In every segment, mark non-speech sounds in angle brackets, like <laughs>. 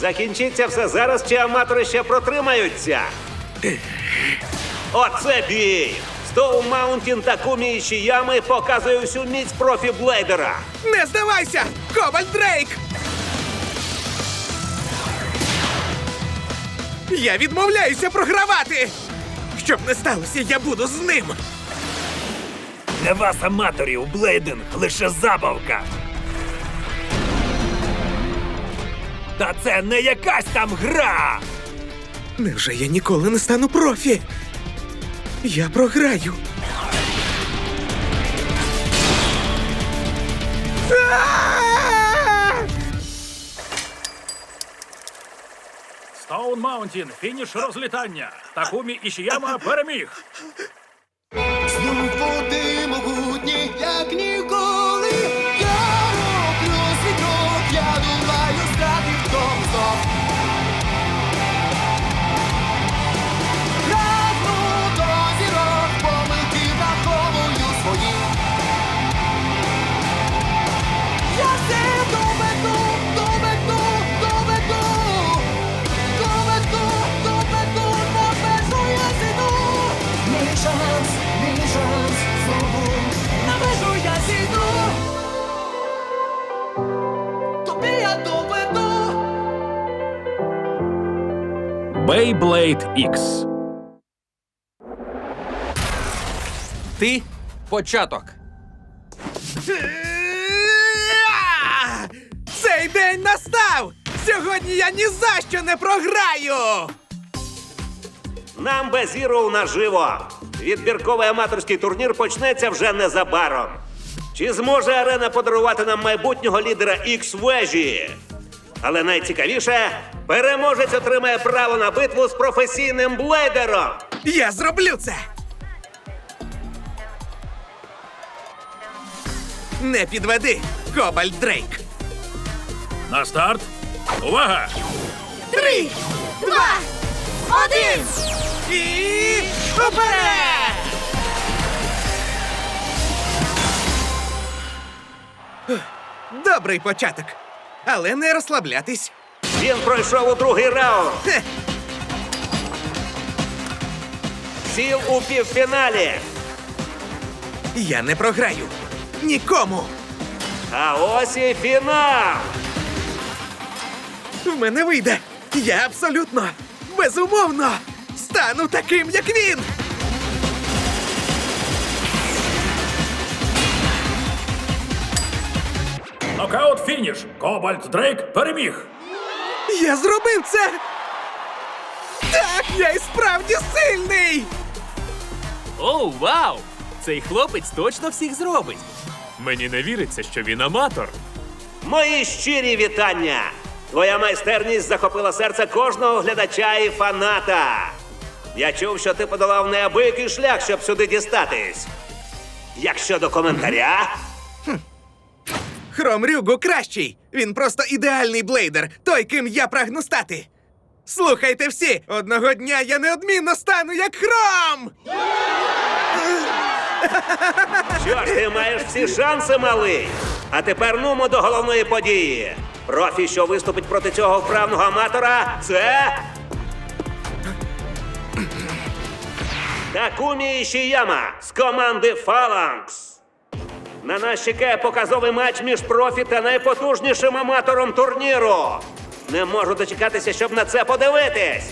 Закінчиться все зараз, чи аматори ще протримаються. Оце бій! Стоу Маунтін та Кумі Ішіями показує всю міць профі Блейдера. Не здавайся! Кобальт Дрейк! Я відмовляюся програвати! Щоб не сталося, я буду з ним! Для вас, аматорів, блейдинг лише забавка. Та це не якась там гра. Невже я ніколи не стану профі? Я програю. Стоун Маунтін, фініш розлітання. Такумі Ішіяма переміг. Beyblade X. Ти початок. Цей день настав! Сьогодні я ні за що не програю! Нам без Zero наживо. Відбірковий аматорський турнір почнеться вже незабаром. Чи зможе арена подарувати нам майбутнього лідера X вежі? Але найцікавіше, переможець отримає право на битву з професійним блейдером. Я зроблю це! Не підведи, Кобальт Дрейк! На старт. Увага! Три, два, один! І вперед! Добрий початок, але не розслаблятись. Він пройшов у другий раунд. Хе, Сів у півфіналі. я не програю. Нікому. А ось і фінал. В мене вийде. Я абсолютно, безумовно, стану таким, як він. Нокаут фініш. Кобальт Дрейк переміг. Я зробив це! Так, я і справді сильний! Оу, вау! Цей хлопець точно всіх зробить. Мені не віриться, що він аматор. Мої щирі вітання! Твоя майстерність захопила серце кожного глядача і фаната. Я чув, що ти подолав неабиякий шлях, щоб сюди дістатись. Як щодо коментаря, Хром Рюгу кращий. Він просто ідеальний блейдер, той, ким я прагну стати. Слухайте всі, одного дня я неодмінно стану як хром! що ж ти маєш всі шанси, малий. А тепер нумо до головної події. Профі, що виступить проти цього вправного аматора, це. Такумі Ішіяма з команди Фаланкс. На нас чекає показовий матч між профі та найпотужнішим аматором турніру. Не можу дочекатися, щоб на це подивитись.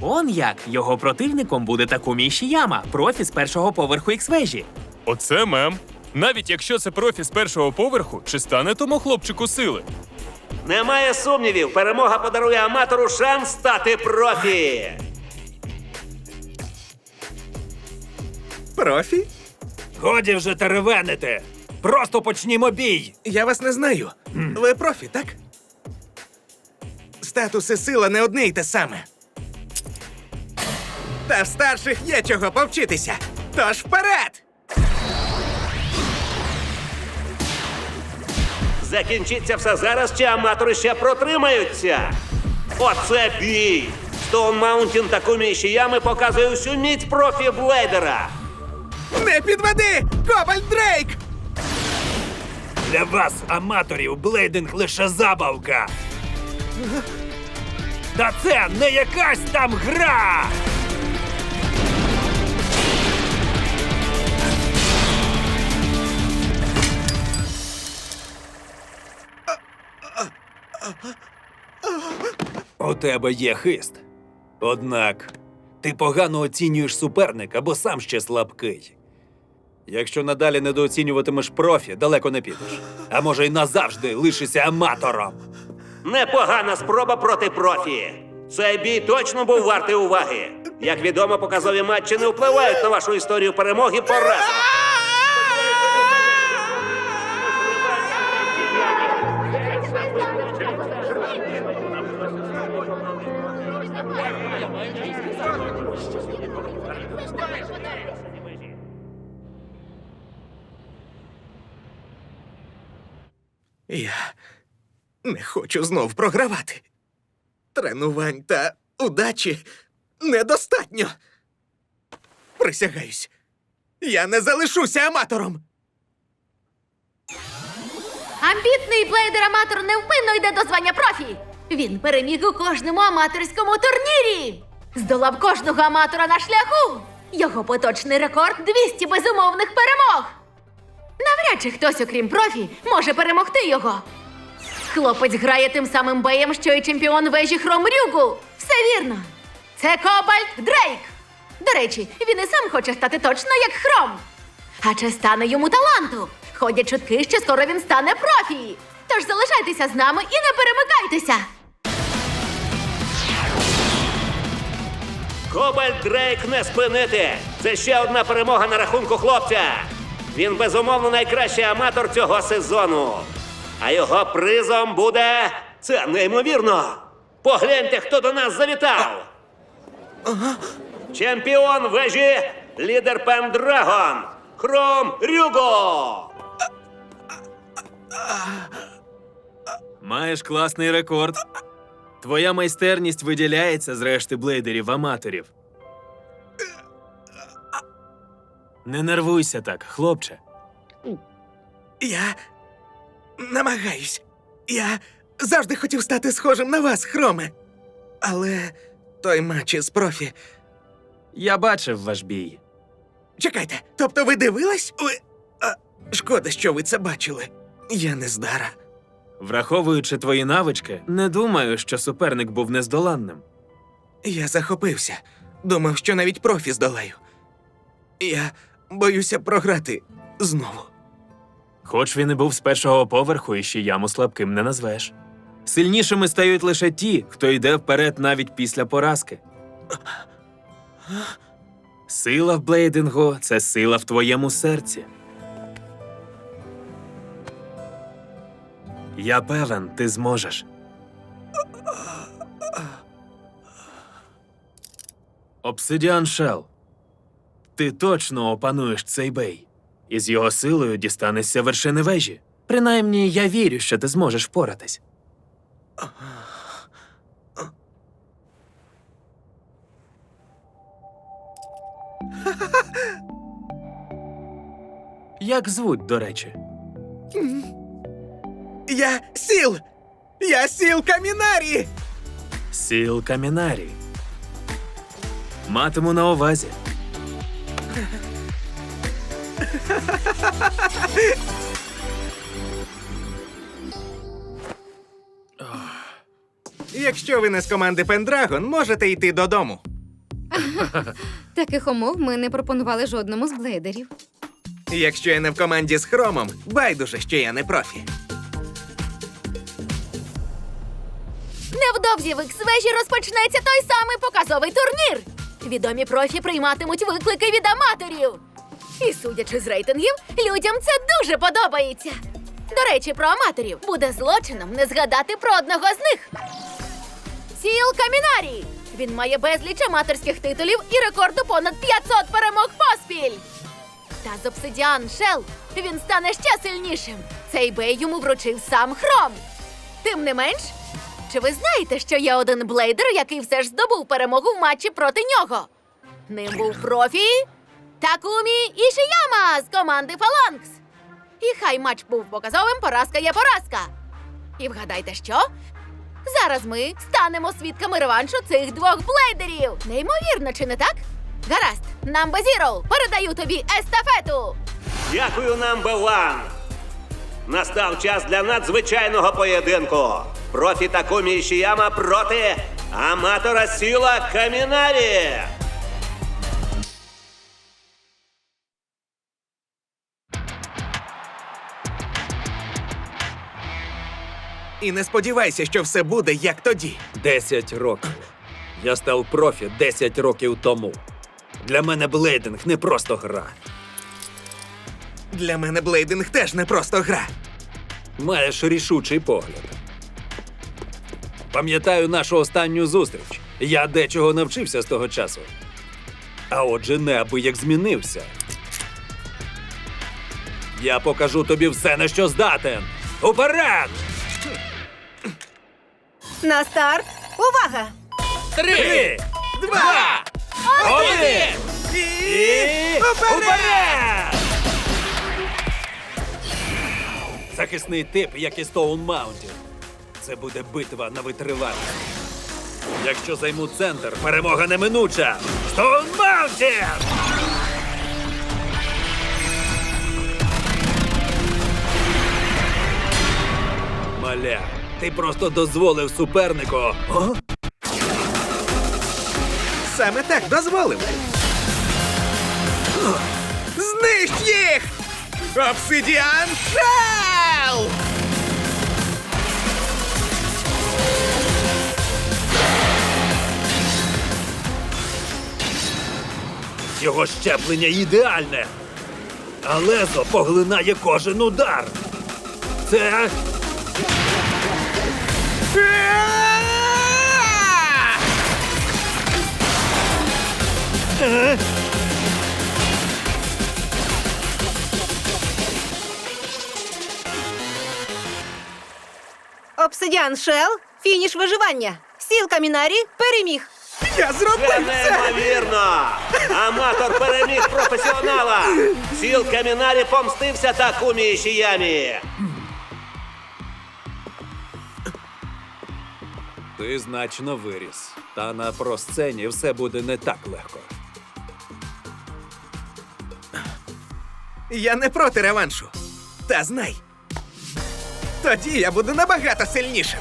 Он як його противником буде Такумі Ішіяма, профі з першого поверху ікс-вежі. Оце мем. Навіть якщо це профі з першого поверху, чи стане тому хлопчику сили? Немає сумнівів, перемога подарує аматору шанс стати профі. Профі? Годі вже теревенити. Просто почнімо бій. Я вас не знаю. Ви профі, так? Статус і сила не одне й те саме. Та в старших є чого повчитися. Тож вперед! Закінчиться все зараз, чи аматори ще протримаються. Оце бій! Стоун Маунтін та Кумі Ішіями показує всю міць профі Блейдера. Не підведи! Кобальт Дрейк! Для вас, аматорів, блейдинг лише забавка. Та це не якась там гра! У тебе є хист. Однак ти погано оцінюєш суперника, бо сам ще слабкий. Якщо надалі недооцінюватимеш профі, далеко не підеш. А може й назавжди лишишся аматором. Непогана спроба проти профі. Цей бій точно був вартий уваги. Як відомо, показові матчі не впливають на вашу історію перемоги поразок. Я не хочу знов програвати. Тренувань та удачі недостатньо. Присягаюсь, я не залишуся аматором. Амбітний блейдер-аматор невпинно йде до звання профі. Він переміг у кожному аматорському турнірі. Здолав кожного аматора на шляху. Його поточний рекорд 200 безумовних перемог. Навряд чи хтось, окрім профі, може перемогти його. Хлопець грає тим самим боєм, що й чемпіон вежі Хром Рюгу. Все вірно. Це Кобальт Дрейк. До речі, він і сам хоче стати точно як Хром. А чи стане йому таланту? Ходять чутки, що скоро він стане профі. Тож залишайтеся з нами і не перемикайтеся. Кобальт Дрейк не спинити. Це ще одна перемога на рахунку хлопця. Він безумовно найкращий аматор цього сезону. А його призом буде. Це неймовірно. Погляньте, хто до нас завітав. Чемпіон вежі, лідер Пендрагон, Хром Рюго. Маєш класний рекорд. Твоя майстерність виділяється з решти блейдерів аматорів. Не нервуйся так, хлопче. Я намагаюсь. Я завжди хотів стати схожим на вас, Хроме. Але той матч із профі. Я бачив ваш бій. Чекайте, тобто ви дивились? Ви. А, шкода, що ви це бачили. Я не здара. Враховуючи твої навички, не думаю, що суперник був нездоланним. Я захопився. Думав, що навіть профі здолаю. Я боюся програти знову. Хоч він і був з першого поверху, і ще яму слабким не назвеш. Сильнішими стають лише ті, хто йде вперед навіть після поразки. Сила в блейдингу це сила в твоєму серці. Я певен, ти зможеш. Обсидіан Шел. Ти точно опануєш цей бей. І з його силою дістанешся вершини вежі. Принаймні, я вірю, що ти зможеш впоратись. <laughs> Як звуть, до речі? Я сіл! Я сіл Камінарі! Сіл Камінарі. Матиму на увазі. Якщо ви не з команди Пендрагон, можете йти додому. <laughs> Таких умов ми не пропонували жодному з блейдерів. Якщо я не в команді з Хромом, байдуже, що я не профі. Невдовзі в Ікс-вежі розпочнеться той самий показовий турнір. Відомі профі прийматимуть виклики від аматорів. І судячи з рейтингів, людям це дуже подобається. До речі, про аматорів буде злочином не згадати про одного з них. Сіл Камінарі! Він має безліч аматорських титулів і рекорду понад 500 перемог поспіль. Та з обсидіан Шел він стане ще сильнішим. Цей бей йому вручив сам Хром. Тим не менш, чи ви знаєте, що є один блейдер, який все ж здобув перемогу в матчі проти нього? Ним був профі Такумі Ішияма з команди Фаланкс. І хай матч був показовим, поразка є поразка. І вгадайте, що? Зараз ми станемо свідками реваншу цих двох блейдерів. Неймовірно, чи не так? Гаразд, Намба Зіро, передаю тобі естафету. Дякую, Number One! Настав час для надзвичайного поєдинку. Профі Такумі Ішіяма проти аматора Сіла Камінарі. І не сподівайся, що все буде як тоді. Десять років. Я став профі 10 років тому. Для мене блейдинг не просто гра. Для мене блейдинг теж не просто гра. Маєш рішучий погляд. Пам'ятаю нашу останню зустріч. Я дечого навчився з того часу. А отже, неабияк змінився. Я покажу тобі все, на що здатен. Уперед! На старт. Увага! Три, два, один! І уперед! Захисний тип, як і Стоун Маунтін. Це буде битва на витривалість. Якщо займу центр, перемога неминуча. Стоун Маунтін! Маля, ти просто дозволив супернику. О? Саме так дозволив. Знищ їх! Обсидіан Шел! Його щеплення ідеальне. А лезо поглинає кожен удар. Це. Обсидіан Шел. Фініш виживання. Сіл Камінарі переміг. Я зробив Це це! неймовірно! Аматор переміг професіонала! Сіл Камінарі помстився Такумі Ішіямі! Ти значно виріс. Та на просцені все буде не так легко. Я не проти реваншу. Та знай. Тоді я буду набагато сильнішим.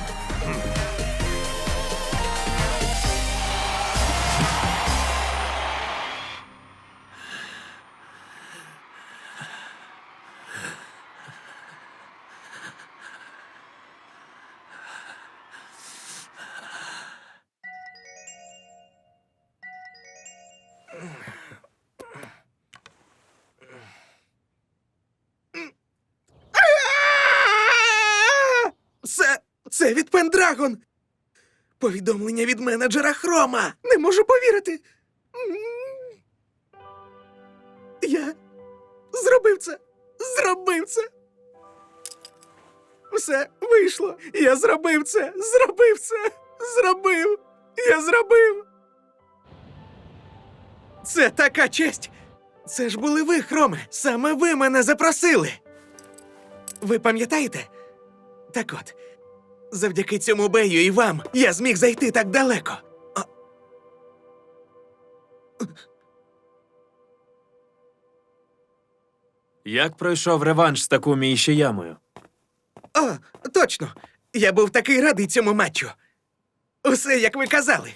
Це. від Пендрагон. Повідомлення від менеджера Хрома. Не можу повірити. Я зробив це. Зробив це. Все вийшло. Я зробив це. Зробив це. Зробив. Я зробив. Це така честь. Це ж були ви, Хроме. Саме ви мене запросили. Ви пам'ятаєте? Так от, завдяки цьому бею і вам я зміг зайти так далеко. А... Як пройшов реванш з Такумі Ішиямою? О, точно. Я був такий радий цьому матчу. Усе, як ви казали.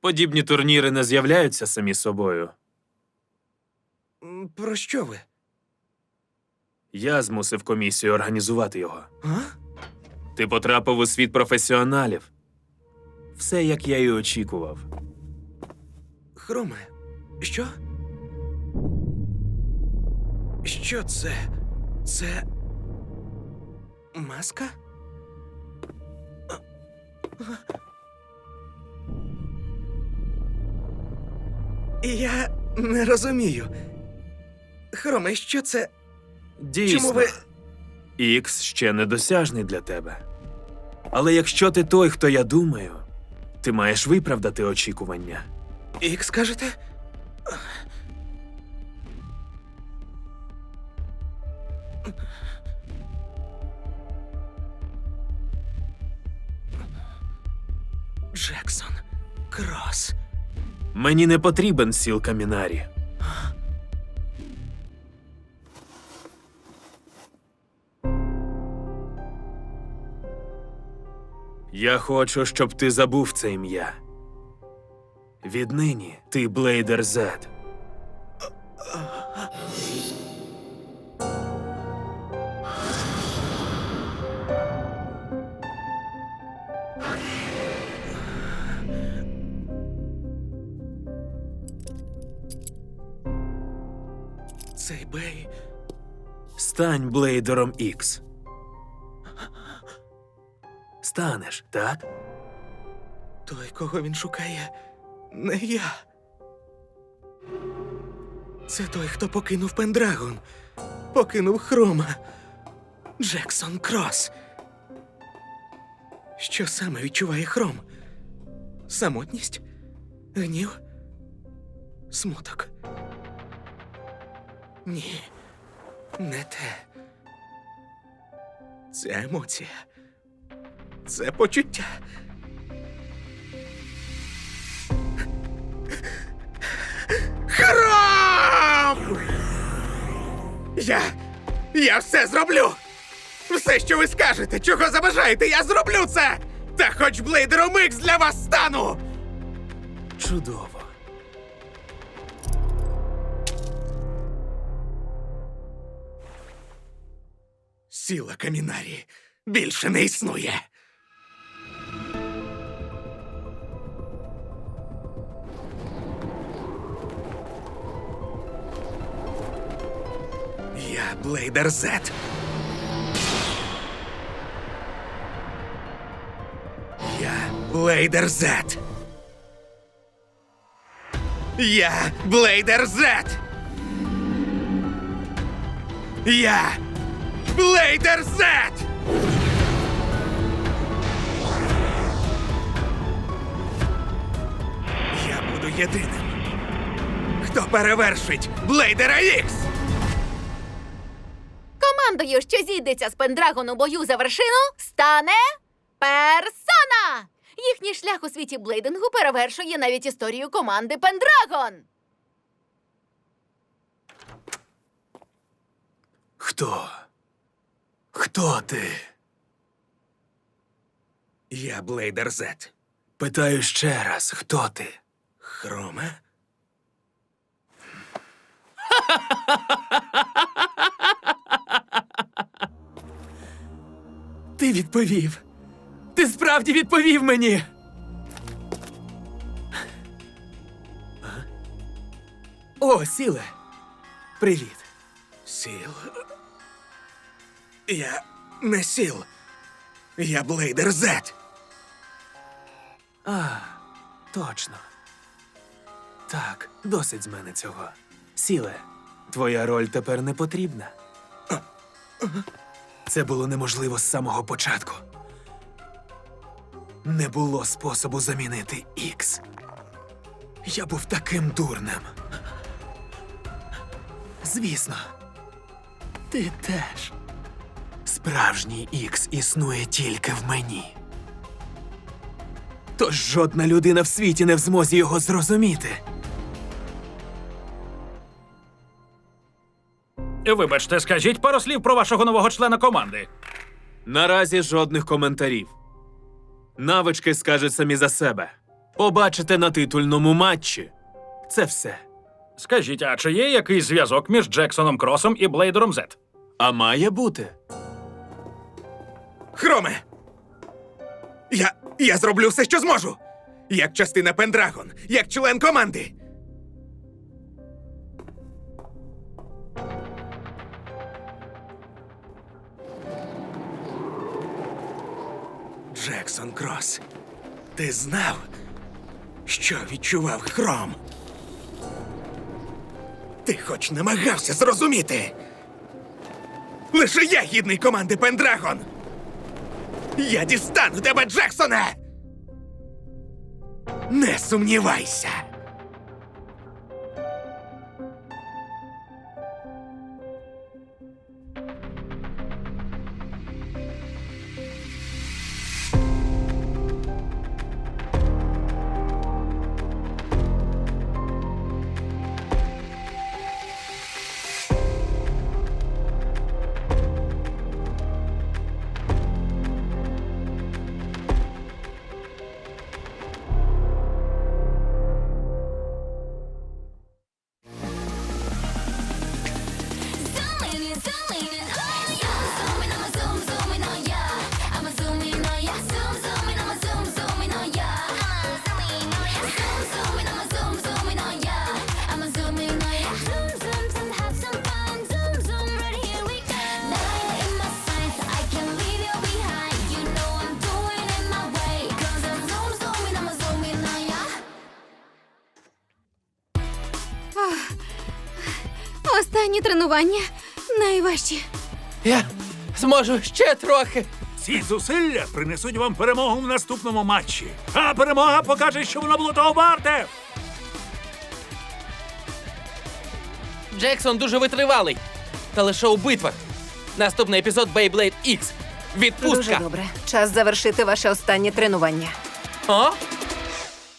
Подібні турніри не з'являються самі собою. М, Про що ви? Я змусив комісію організувати його. А? Ти потрапив у світ професіоналів. Все, як я й очікував. Хроме, що? Що це? Це. Маска? Я не розумію. Хроме, що це? Дійсно. Чому ви. Ікс ще недосяжний для тебе. Але якщо ти той, хто я думаю, ти маєш виправдати очікування. Ікс кажете? Джексон. Крос. Мені не потрібен сіл Камінарі. Я хочу, щоб ти забув це ім'я. Віднині ти Блейдер Зет. Цей бей. Стань Блейдером Ікс. Станеш, так? Той, кого він шукає, не я. Це той, хто покинув Пендрагон, покинув Хрома. Джексон Крос. Що саме відчуває Хром? Самотність? Гнів? Смуток? Ні, не те. Це емоція. Це почуття. Храм! Я. Я все зроблю! Все, що ви скажете, чого забажаєте, я зроблю це! Та хоч блейдером Ікс для вас стану! Чудово. Сіла Камінарі більше не існує. Блейдер Зет. Я Блейдер Зет. Я Блейдер Зет. Я Блейдер Зет! Я буду єдиним, хто перевершить Блейдера Ікс! Командою, що зійдеться з Пендрагон у бою за вершину, стане персона! Їхній шлях у світі блейдингу перевершує навіть історію команди Пендрагон. Хто? Хто ти? Я Блейдер Зет. Питаю ще раз, хто ти? Хроме? Відповів. Ти справді відповів мені. О, сіле. Привіт. Сіл. Я не сіл. Я Блейдер Зет. А, точно. Так, досить з мене цього. Сіле, твоя роль тепер не потрібна. Це було неможливо з самого початку. Не було способу замінити Ікс. Я був таким дурним. Звісно, ти теж. Справжній Ікс існує тільки в мені. Тож жодна людина в світі не в змозі його зрозуміти. Вибачте, скажіть пару слів про вашого нового члена команди. Наразі жодних коментарів. Навички скажуть самі за себе. Побачите на титульному матчі. Це все. Скажіть, а чи є якийсь зв'язок між Джексоном Кросом і Блейдером Зет? А має бути. Хроме! Я. Я зроблю все, що зможу! Як частина Пендрагон, як член команди. Джексон Крос, ти знав, що відчував хром? Ти хоч намагався зрозуміти. Лише я гідний команди Пендрагон. Я дістану тебе, Джексоне! Не сумнівайся. Тренування найважчі. Я зможу ще трохи. Ці зусилля принесуть вам перемогу в наступному матчі. А перемога покаже, що воно було того варте. Джексон дуже витривалий. Та лише у битвах. Наступний епізод Beyblade X. Відпустка. Дуже добре. Час завершити ваше останнє тренування. О?